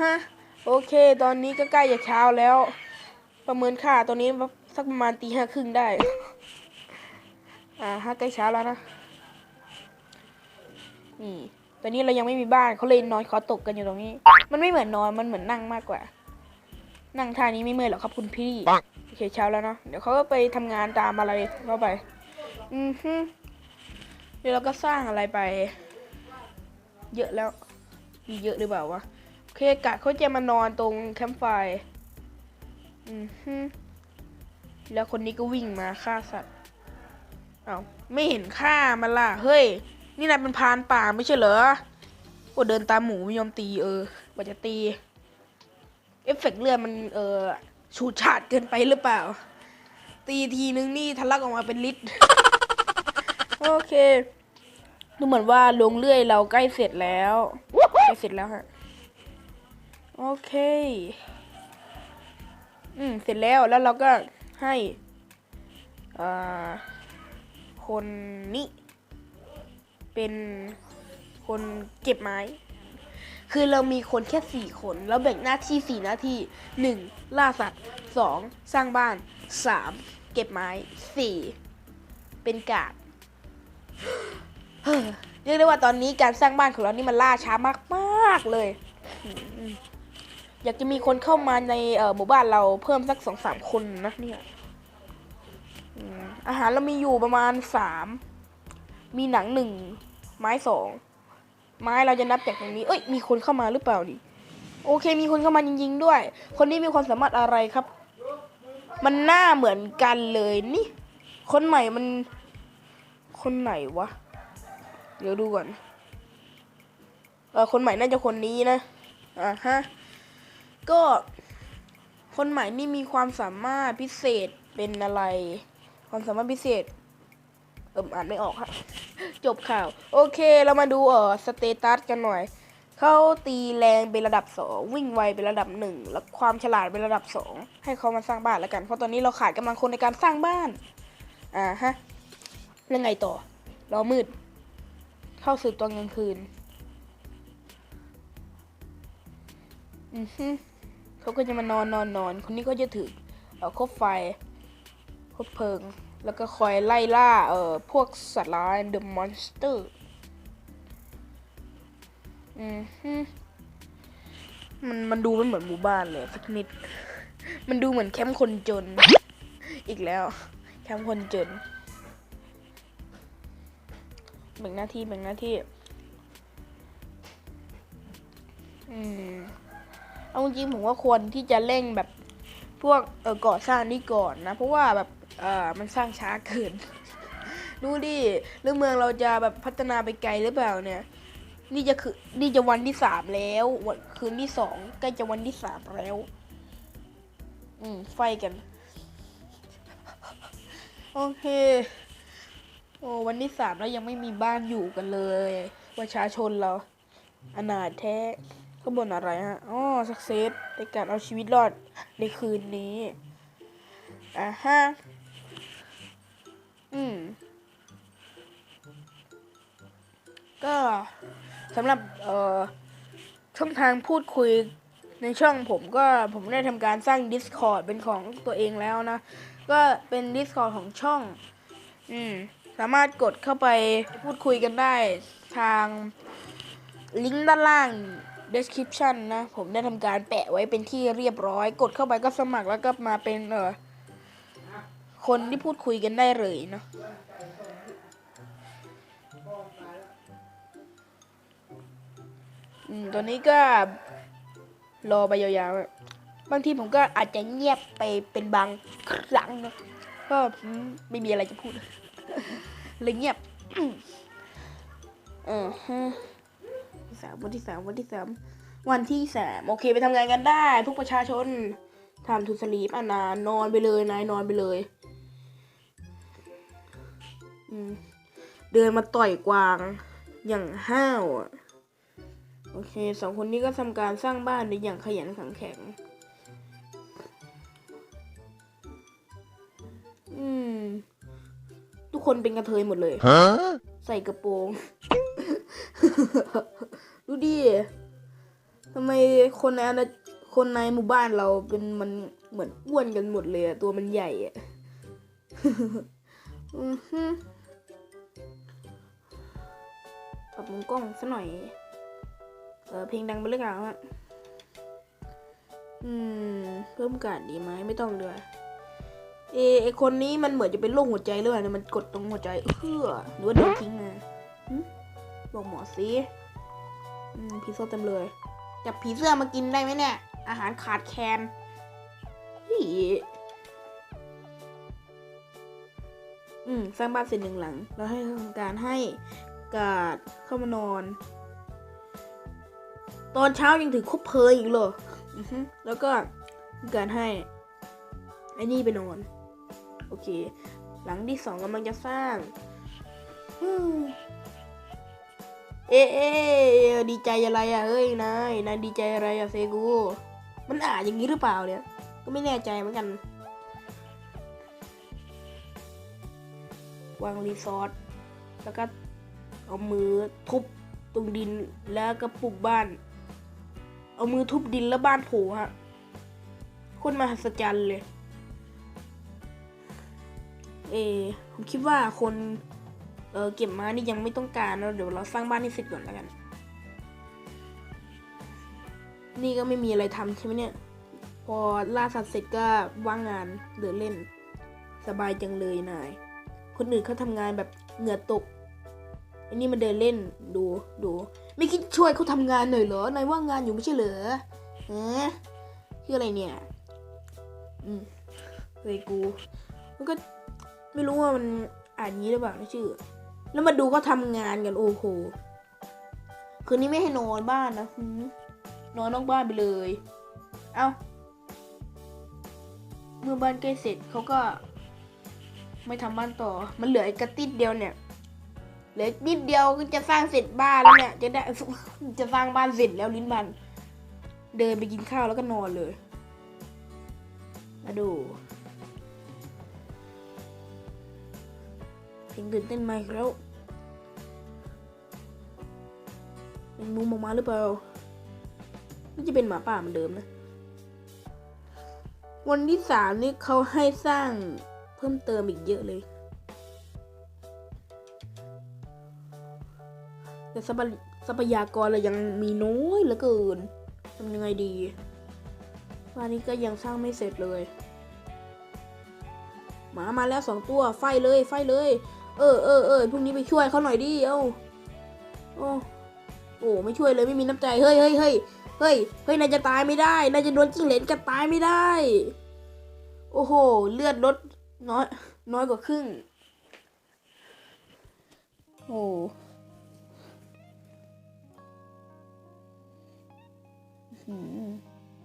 ฮะ โอเค ตอนนี้ก็ใกล้จะเช้าแล้ว ประเมินค่าตอนนี้สักประมาณตีห้าครึ่งได้ อ่าฮะใกล้เช้าแล้วนะ นี่ ตอนนี้เรายังไม่มีบ้านเขาเลยนอนคอตกกันอยู่ตรงนี้ มันไม่เหมือนนอน มันเหมือนนั่งมากกว่า นั่งท่านี้ไม่เมื่อยหรอกครับคุณพี่ โอเคเช้าแล้วเนาะ เดี๋ยวเขาก็ไปทำงานตามอะไรเข้าไป อือฮึเดี๋ยวเราก็สร้างอะไรไป เยอะแล้ว มีเยอะหรือเปล่าวะ เคกะเขาจะมานอนตรงแคมป์ไฟอือฮึแล้วคนนี้ก็วิ่งมาฆ่าสัตว์เอา้าไม่เห็นฆ่ามันล่ะ เฮ้ย นี่นายเป็นพานป่าไม่ใช่เหรอว่าเดินตามหมูไม่ยอมตีเออว่าจะตี เอฟเฟกต์เลือดมันเออฉูดฉาดเกินไปหรือเปล่า ตีทีนึงนี่ทะลักออกมาเป็นลิตรโอเคดูเหมือนว่าลงเลื่อยเราใกล้เสร็จแล้ว ใกล้เสร็จแล้วฮะ โอเค อืม เสร็จแล้ว แล้วเราก็ให้ อ่า คนนี้ เป็นคนเก็บไม้ คือเรามีคนแค่สี่คน แล้วแบ่งหน้าที่สี่หน้าที่หนึ่งล่าสัตว์สองสร้างบ้านสามเก็บไม้สี่เป็นกาดเฮ้อเรียกได้ว่าตอนนี้การสร้างบ้านของเรานี่มันล่าช้ามากๆเลย อยากจะมีคนเข้ามาในหมู่บ้านเราเพิ่มสักสองสามคนนะเนี่ยอาหารเรามีอยู่ประมาณสามมีหนังหนึ่งไม้สองไม้เราจะนับจากตรงนี้ เอ้ย มีคนเข้ามาหรือเปล่าดิโอเค มีคนเข้ามาจริงๆด้วย คนนี้มีความสามารถอะไรครับ มันหน้าเหมือนกันเลยนี่ คนใหม่มัน คนไหนวะ เดี๋ยวดูก่อน เออคนใหม่น่าจะคนนี้นะ อ่าฮะ ก็ คนใหม่นี่มีความสามารถพิเศษเป็นอะไร ความสามารถพิเศษ เอิมอ่านไม่ออกค่ะจบข่าว โอเคเรามาดูเออสเตตัสกันหน่อย เขาตีแรงเป็นระดับสองวิ่งไวเป็นระดับหนึ่งแล้วความฉลาดเป็นระดับสองให้เขามาสร้างบ้านแล้วกัน เพราะตอนนี้เราขาดกำลังคนในการสร้างบ้าน อ่าฮะแล้วไงต่อรอมืด เข้าสู่ตอนกลางคืน อือฮึ เขาก็จะมานอนนอนนอน คนนี้ก็จะถือคบไฟคบเพลิง แล้วก็คอยไล่ล่าเอ่อพวกสัตว์ร้าย The Monster อือฮึมันมันดูไม่เหมือนหมู่บ้านเลยสักนิด มันดูเหมือนแคมป์คนจน อีกแล้ว แคมป์คนจนแบ่งหน้าที่แบ่งหน้าที่ อืม เอาจริงๆผมว่าควรที่จะเร่งแบบพวกเออก่อสร้างนี่ก่อนนะ เพราะว่าแบบเออมันสร้างช้าเกินดูดิเรื่องเมืองเราจะแบบพัฒนาไปไกลหรือเปล่าเนี่ย นี่จะคือนี่จะวันที่สามแล้ววันคืนที่สองใกล้จะวันที่สามแล้ว อืม ไฟกัน โอเค โอ้วันที่สามแล้วยังไม่มีบ้านอยู่กันเลย ประชาชนเราอนาถแท้ ก็บนอะไรฮะอ๋อสักเซสในการเอาชีวิตรอดในคืนนี้ อ่าฮะ อืม ก็สำหรับ เอ่อ ช่องทางพูดคุยในช่องผมก็ผมได้ทำการสร้าง Discord เป็นของตัวเองแล้วนะ ก็เป็น Discord ของช่อง อืม สามารถกดเข้าไปพูดคุยกันได้ทางลิงก์ด้านล่าง description นะ ผมได้ทำการแปะไว้เป็นที่เรียบร้อย กดเข้าไปก็สมัครแล้วก็มาเป็นเออคนที่พูดคุยกันได้เลยเนาะอืมตัวนี้ก็รอไปยาวๆ บางทีผมก็อาจจะเงียบไปเป็นบางครั้งนะก็ไม่มีอะไรจะพูดเลยเงียบ เออ ฮะสามวันที่สามวันที่สามวันที่สามโอเคไปทำงานกันได้พวกประชาชนทำทุสลีปอะนานนอนไปเลยนายนอนไปเลยอืมเดินมาต่อยกวางอย่างห้าวอะโอเคสองคนนี้ก็ทำการสร้างบ้านในอย่างขยันขันแข็ง อืม ทุกคนเป็นกระเทยหมดเลย Huh? ใส่กระโปรง ดูดิทำไมคนในอาณาคนในหมู่บ้านเราเป็นมันเหมือนอ้วนกันหมดเลยอะตัวมันใหญ่อะอือฮึปรับมุมกล้องซะหน่อย เออเพลงดังไปเรื่องอะไรวะอืม เพิ่มการดดีไหมไม่ต้องเลยเอไอคนนี้มันเหมือนจะเป็นโรคหัวใจหรือเปล่าเนี่ยมันกดตรงหัวใจเพื่อหรือว่าโดนทิ้งมาหึบอกหมอสิ ผีเสื้อเต็มเลยจับผีเสื้อมากินได้ไหมเนี่ย อาหารขาดแคลนฮีอืมสร้างบ้านเสร็จหนึ่งหลัง แล้วให้ทำการให้กาดเข้ามานอน ตอนเช้ายังถึงคบเพลิงอีกเหรออือฮึแล้วก็ทำการให้ไอ้นี่ไปนอน โอเค หลังที่สองกำลังจะสร้างอืม เอ๊ะเอ๊ะดีใจอะไรอะเฮ้ยนายนายดีใจอะไรอะเซกูมันอ่านอย่างนี้หรือเปล่าเนี่ย ก็ไม่แน่ใจเหมือนกัน วางรีซอร์ทแล้วก็เอามือทุบตรงดินแล้วก็ปลูกบ้าน เอามือทุบดินแล้วบ้านโผล่ฮะคนมหัศจรรย์เลย เอผมคิดว่าคน เออเก็บมานี่ยังไม่ต้องการนะเดี๋ยวเราสร้างบ้านให้เสร็จก่อนแล้วกัน นี่ก็ไม่มีอะไรทำใช่ไหมเนี่ย พอล่าสัตว์เสร็จก็ว่างงานเดินเล่น สบายจังเลยนาย คนอื่นเขาทำงานแบบเหงื่อตกอันนี้มาเดินเล่นดูดู ไม่คิดช่วยเขาทำงานหน่อยเหรอนายว่างงานอยู่ไม่ใช่เหรอฮะชื่ออะไรเนี่ย อืมเฮ้ยกู มันก็ไม่รู้ว่ามันอ่านงี้หรือเปล่านะชื่อ แล้วมาดูเขาทำงานกันโอ้โหคืนนี้ไม่ให้นอนบ้านนะนอนนอกบ้านไปเลย เอา้าเมื่อบ้านใกล้เสร็จเขาก็ ไม่ทำบ้านต่อ มันเหลืออีกกระติดเดียวเนี่ยเหลือนิดเดียวก็จะสร้างเสร็จบ้านแล้วเนี่ยจะได้จะสร้างบ้านเสร็จแล้วลิ้นบัน เดินไปกินข้าวแล้วก็นอนเลย มาดูเพลงตื่นเต้นไหมแล้ว เป็นมุมออกมาหรือเปล่าน่าจะเป็นหมาป่าเหมือนเดิมนะ วันที่สามนี่เขาให้สร้างเพิ่มเติมอีกเยอะเลย แต่ทรัพยทรัพยากรเรายังมีน้อยเหลือเกินทำยังไงดีบ้านนี้ก็ยังสร้างไม่เสร็จเลย หมามาแล้วสองตัว ไฟเลย ไฟเลย เออเออเออพรุ่งนี้ไปช่วยเขาหน่อยดิ เอ้า โอ้ โอ้ไม่ช่วยเลยไม่มีน้ำใจเฮ้ยเฮ้ยเฮ้ยเฮ้ยเฮ้ยนายจะตายไม่ได้นายจะโดนจิ้งเหลนกัดตายไม่ได้ โอ้โห เลือดลดน้อยน้อยกว่าครึ่งโอ้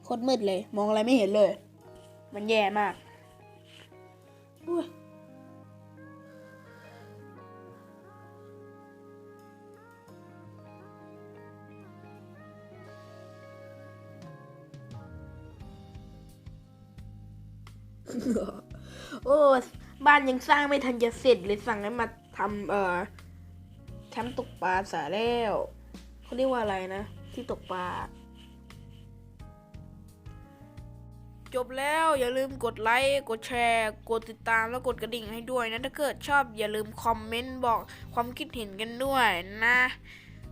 โคตรมืดเลย มองอะไรไม่เห็นเลย มันแย่มากอุ้ย โอ้บ้านยังสร้างไม่ทันจะเสร็จเลยสั่งให้มาทำเอ่อแคมป์ตกปลาสาแล้วเขาเรียกว่าอะไรนะ ที่ตกปลาจบแล้วอย่าลืมกดไลค์กดแชร์ กดติดตามแล้วกดกระดิ่งให้ด้วยนะ ถ้าเกิดชอบอย่าลืมคอมเมนต์บอกความคิดเห็นกันด้วยนะ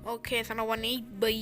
โอเคสำหรับวันนี้บาย